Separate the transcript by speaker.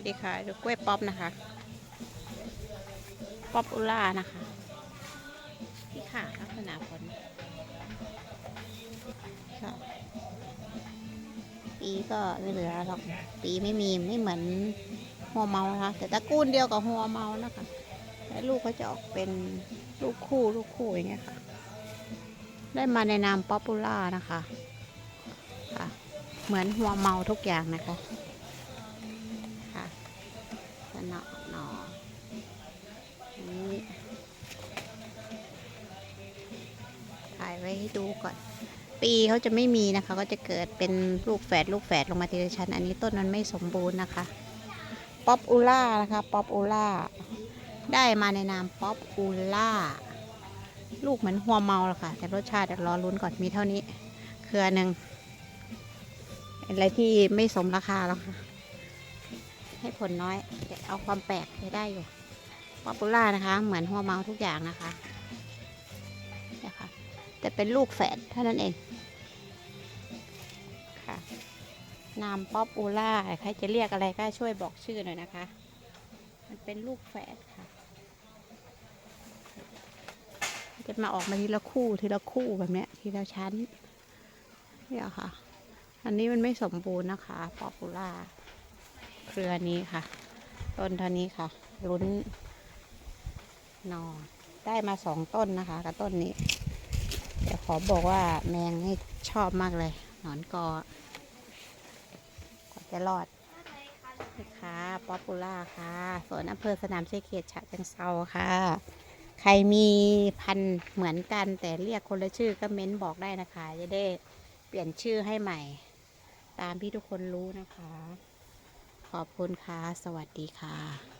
Speaker 1: วัสดีค่ะดูกล้วยป๊อปนะคะ ป๊อปอุล่านะคะที่ขาลักษณะผลค่ะปีก็ไม่เหลือหรอกปีไม่มีไม่เหมือนหัวเมานะคะ แต่ตระกูลเดียวกับหัวเมานะคะแต่ลูกเขาจะออกเป็นลูกคู่ลูกคู่อย่างเงี้ยค่ะ ได้มาในนามป๊อปปูล่านะคะค่ะ เหมือนหัวเมาทุกอย่างนะคะ นอหนอนี่ถ่ายไว้ให้ดูก่อน ปีเขาจะไม่มีนะคะ ก็จะเกิดเป็นลูกแฝดลูกแฝดลงมาทีละชั้น อันนี้ต้นมันไม่สมบูรณ์นะคะป๊อปอูล่านะคะป๊อปอูล่าได้มาในนามป๊อปอูล่าลูกเหมือนหัวเมาละค่ะ แต่รสชาติรอลุ้นก่อนมีเท่านี้ เครือหนึ่งอะไรที่ไม่สมราคาแล้วค่ะ ให้ผลน้อยแต่เอาความแปลกไปได้อยู่ป๊อปปูล่านะคะ เหมือนหัวเมาทุกอย่างนะคะเนี่ยค่ะแต่เป็นลูกแฝดเท่านั้นเองค่ะนามป๊อปปูล่าใครจะเรียกอะไรก็ช่วยบอกชื่อหน่อยนะคะ มันเป็นลูกแฝดค่ะ จะมาออกมาทีละคู่ทีละคู่แบบนี้ทีละชั้นเนี่ยค่ะ อันนี้มันไม่สมบูรณ์นะคะป๊อปปูล่า เครือนี้ค่ะ ต้นเท่านี้ค่ะลุ้นนอได้มาสองต้นนะคะ กับต้นนี้เดี๋ยวขอบอกว่าแมงนี่ชอบมากเลย หนอนกอกว่าจะรอดนี่ค่ะป๊อปปูล่าค่ะสวนอำเภอสนามชัยเขตฉะเชิงเซาค่ะ ใครมีพันธุ์เหมือนกันแต่เรียกคนละชื่อก็เม้นบอกได้นะคะ จะได้เปลี่ยนชื่อให้ใหม่ ตามที่ทุกคนรู้นะคะ ขอบคุณค่ะ สวัสดีค่ะ